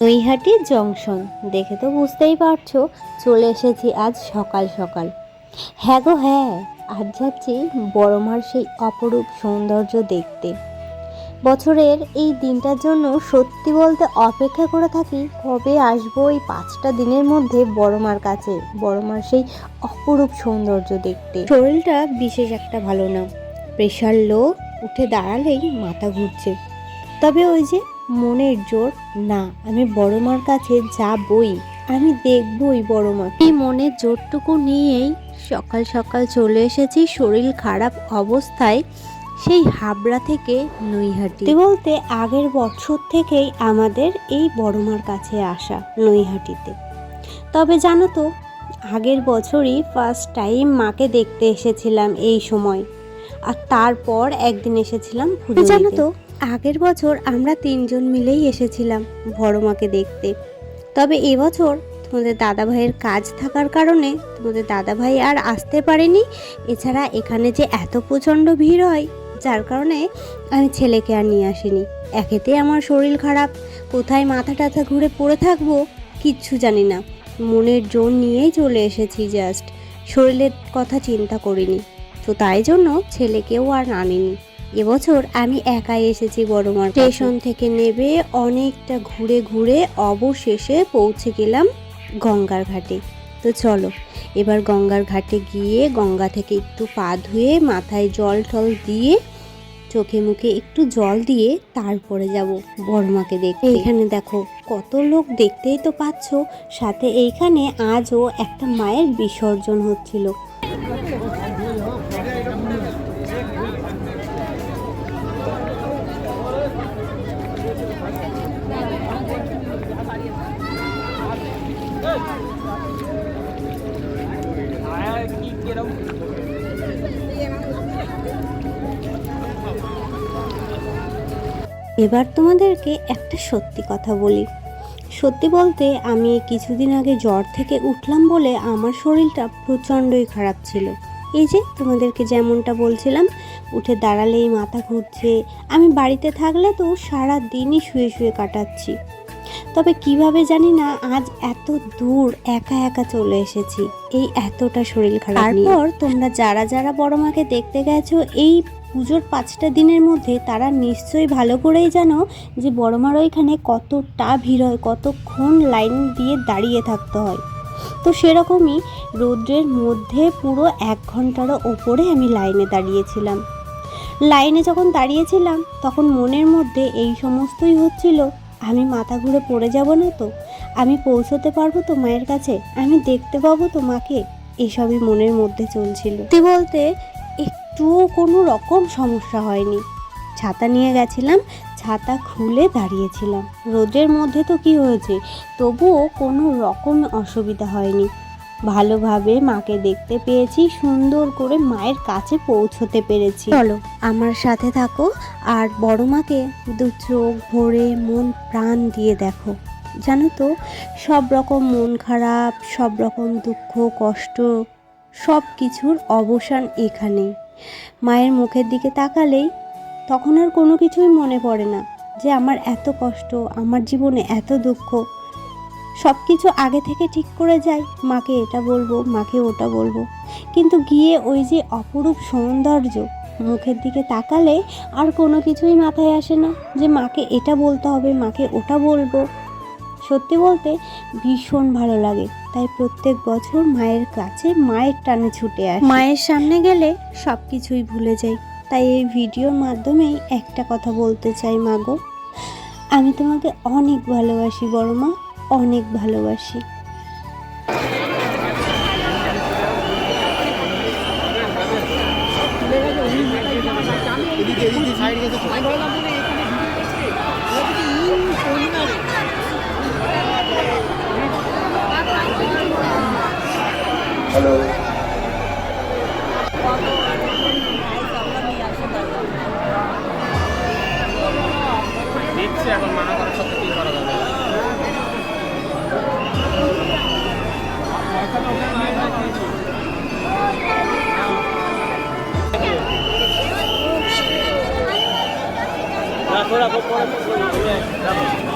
Naihati junction. দেখে তো বুঝতেই পারছ, চলে এসেছি আজ সকাল সকাল। হ্যাঁ গো হ্যাঁ আজ যাচ্ছি বড়মার সেই অপরূপ সৌন্দর্য দেখতে। বছরের এই দিনটার জন্য সত্যি বলতে অপেক্ষা করে থাকি, কবে আসব এই পাঁচটা দিনের মধ্যে বড়মার কাছে, বড়মার সেই অপরূপ সৌন্দর্য দেখতে। শরীরটা বিশেষ একটা ভালো না। প্রেশার লো, উঠে দাঁড়ালেই মাথা ঘুরছে। তবে ওই যে মনের জোর? না আমি বড় মার কাছে যাবই। আমি দেখবই বড় মা এই মনের জোরটুকু নিয়েই সকাল সকাল চলে এসেছি শরীর খারাপ অবস্থায় সেই হাবড়া থেকে নৈহাটি। বলতে আগের বছর থেকেই আমাদের এই বড়মার কাছে আসা নৈহাটিতে। তবে জানো তো আগের বছরই ফার্স্ট টাইম মাকে দেখতে এসেছিলাম এই সময়। আর তারপর একদিন এসেছিলাম জানো তো আগের বছর আমরা তিনজন মিলেই এসেছিলাম বড় মাকে দেখতে। তবে এবছর তোমাদের দাদা ভাইয়ের কাজ থাকার কারণে তোমাদের দাদা ভাই আর আসতে পারেনি। এছাড়া এখানে যে এত প্রচণ্ড ভিড় হয়, যার কারণে আমি ছেলেকে আর নিয়ে আসিনি। একেতে আমার শরীর খারাপ, কোথায় মাথা টাথা ঘুরে পড়ে থাকব কিচ্ছু জানি না। মনের জোর নিয়েই চলে এসেছি জাস্ট শরীরের কথা চিন্তা করিনি। তো তাই জন্য ছেলেকেও আর আনিনি। এবছর আমি একাই এসেছি বড় বড়মার স্টেশন থেকে নেবে অনেকটা ঘুরে ঘুরে অবশেষে পৌঁছে গেলাম গঙ্গার ঘাটে। তো চলো, এবার গঙ্গার ঘাটে গিয়ে গঙ্গা থেকে একটু পা ধুয়ে মাথায় জল টল দিয়ে, চোখে মুখে একটু জল দিয়ে তারপরে যাব বড়মাকে দেখতে। এখানে দেখো, কত লোক দেখতেই তো পাচ্ছ। সাথে এইখানে আজও একটা মায়ের বিসর্জন হচ্ছিল। এবার তোমাদেরকে একটা সত্যি কথা বলি। সত্যি বলতে আমি কিছুদিন আগে জ্বর থেকে উঠলাম বলে আমার শরীরটা প্রচণ্ডই খারাপ ছিল। এই যে তোমাদেরকে যেমনটা বলছিলাম, উঠে দাঁড়ালেই মাথা ঘুরছে, আমি বাড়িতে থাকলে তো সারা দিনই শুয়ে শুয়ে কাটাচ্ছি। তবে কীভাবে জানি না, আজ এত দূর একা একা চলে এসেছি, এই এতটা শরীর খারাপ তারপর তোমরা যারা যারা বড় মাকে দেখতে গেছো, এই পুজোর পাঁচটা দিনের মধ্যে তারা নিশ্চয়ই ভালো করেই জানো যে বড়মার ওইখানে কতটা ভিড় হয়, কতক্ষণ লাইন দিয়ে দাঁড়িয়ে থাকতে হয়। তো সেরকমই রৌদ্রের মধ্যে পুরো এক ঘন্টারও ওপরে আমি লাইনে দাঁড়িয়েছিলাম। লাইনে যখন দাঁড়িয়েছিলাম, তখন মনের মধ্যে এই সমস্তই হচ্ছিল, আমি মাথা ঘুরে পড়ে যাব না তো? আমি পৌঁছতে পারব তো মায়ের কাছে? আমি দেখতে পাবো তো মাকে এসবই মনের মধ্যে চলছিল। বলতে একটুও কোনো রকম সমস্যা হয়নি। ছাতা নিয়ে গেছিলাম, ছাতা খুলে দাঁড়িয়েছিলাম। রোদের মধ্যে তো কি হয়েছে? তবুও কোনো রকম অসুবিধা হয়নি। ভালোভাবে মাকে দেখতে পেয়েছি, সুন্দর করে মায়ের কাছে পৌঁছতে পেরেছি। চলো, আমার সাথে থাকো আর বড় মাকে দু চোখ ভরে মন প্রাণ দিয়ে দেখো। জানো তো, সব রকম মন খারাপ, সব রকম দুঃখ, কষ্ট, সব কিছুর অবসান এখানেই মায়ের মুখের দিকে তাকালেই তখন আর কোনো কিছুই মনে পড়ে না যে আমার এত কষ্ট, আমার জীবনে এত দুঃখ। সব কিছু আগে থেকে ঠিক করে যাই মাকে এটা বলব, মাকে ওটা বলব। কিন্তু গিয়ে ওই যে অপরূপ সৌন্দর্য মুখের দিকে তাকালে আর কোনো কিছুই মাথায় আসে না যে মাকে এটা বলতে হবে, মাকে ওটা বলব। সত্যি বলতে ভীষণ ভালো লাগে। তাই প্রত্যেক বছর মায়ের কাছে মায়ের টানে ছুটে আসে মায়ের সামনে গেলে সব কিছুই ভুলে যাই তাই এই ভিডিওর মাধ্যমেই একটা কথা বলতে চাই মাগো আমি তোমাকে অনেক ভালোবাসি বড় মা অনেক ভালোবাসি হ্যালো দেখছি এখন মানা করার সাথে কি করা যাবে। রাখো রাখো পরে রাখো।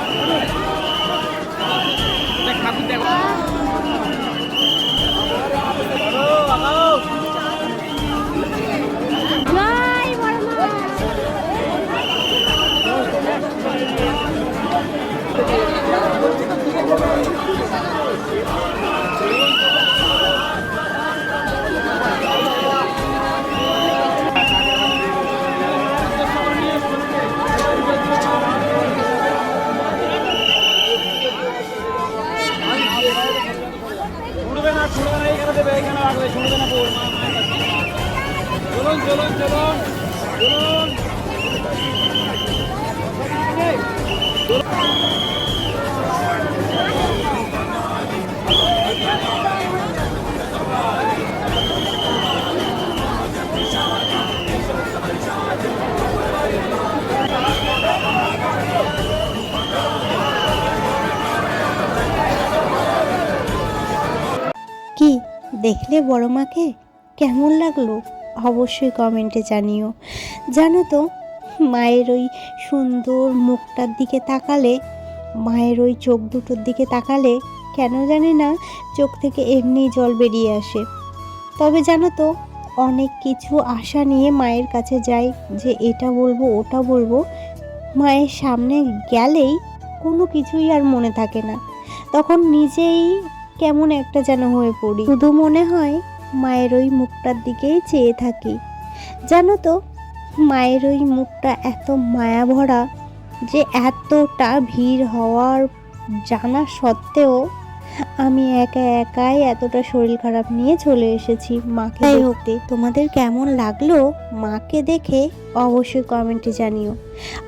দেবে এখানে রাখবে ছুটবে না বোর্ড চলুন চলুন চলুন চলুন। দেখলে বড় মাকে কেমন লাগল অবশ্যই কমেন্টে জানিও। জানো তো, মায়ের ওই সুন্দর মুখটার দিকে তাকালে, মায়ের ওই চোখ দুটোর দিকে তাকালে কেন জানি না চোখ থেকে এমনি জল বেরিয়ে আসে। তবে জানো তো, অনেক কিছু আশা নিয়ে মায়ের কাছে যাই যে এটা বলব, ওটা বলব, মায়ের সামনে গেলেই কোনো কিছুই আর মনে থাকে না। তখন নিজেই কেমন একটা যেন হয়ে পড়ি। শুধু মনে হয় মায়ের ওই মুখটার দিকেই চেয়ে থাকি। জানো তো, মায়ের ওই মুখটা এত মায়া ভরা যে এতটা ভিড় হওয়ার জানা সত্ত্বেও আমি একা একাই এতটা শরীর খারাপ নিয়ে চলে এসেছি মাকে দেখতে। তোমাদের কেমন লাগল মাকে দেখে অবশ্যই কমেন্টে জানিও।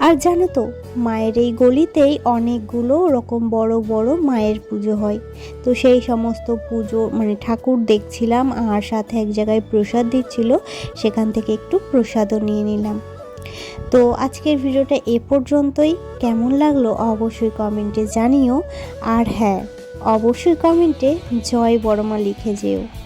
আর জানো তো মায়ের এই গলিতেই অনেকগুলো ওরকম বড় বড় মায়ের পুজো হয়। তো সেই সমস্ত পুজো মানে ঠাকুর দেখছিলাম আর সাথে এক জায়গায় প্রসাদ দিচ্ছিল সেখান থেকে একটু প্রসাদও নিয়ে নিলাম। তো আজকের ভিডিওটা এ পর্যন্তই। কেমন লাগল অবশ্যই কমেন্টে জানিও। আর হ্যাঁ অবশ্যই কমেন্টে জয় বড়মা লিখে যেও।